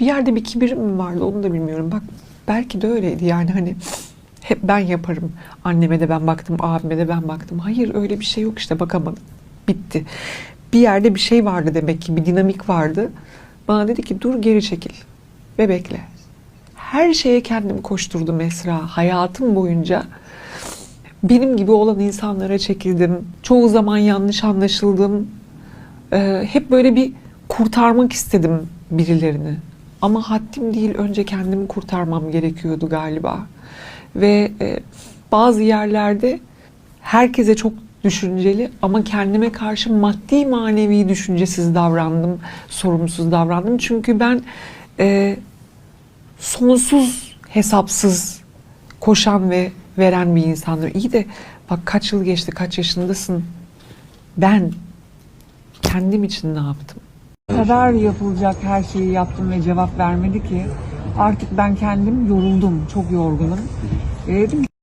Bir yerde bir kibir mi vardı onu da bilmiyorum. Bak belki de öyleydi yani hani hep ben yaparım. Anneme de ben baktım, abime de ben baktım. Hayır öyle bir şey yok işte bakamadım. Bitti. Bir yerde bir şey vardı demek ki bir dinamik vardı. Bana dedi ki dur geri çekil ve bekle. Her şeye kendimi koşturdum Esra. Hayatım boyunca benim gibi olan insanlara çekildim. Çoğu zaman yanlış anlaşıldım. Ee, hep böyle bir kurtarmak istedim birilerini. Ama haddim değil önce kendimi kurtarmam gerekiyordu galiba. Ve e, bazı yerlerde herkese çok düşünceli ama kendime karşı maddi manevi düşüncesiz davrandım, sorumsuz davrandım. Çünkü ben e, sonsuz hesapsız koşan ve veren bir insandır. İyi de bak kaç yıl geçti, kaç yaşındasın. Ben kendim için ne yaptım? Kadar yapılacak her şeyi yaptım ve cevap vermedi ki artık ben kendim yoruldum, çok yorgunum. E dedim ki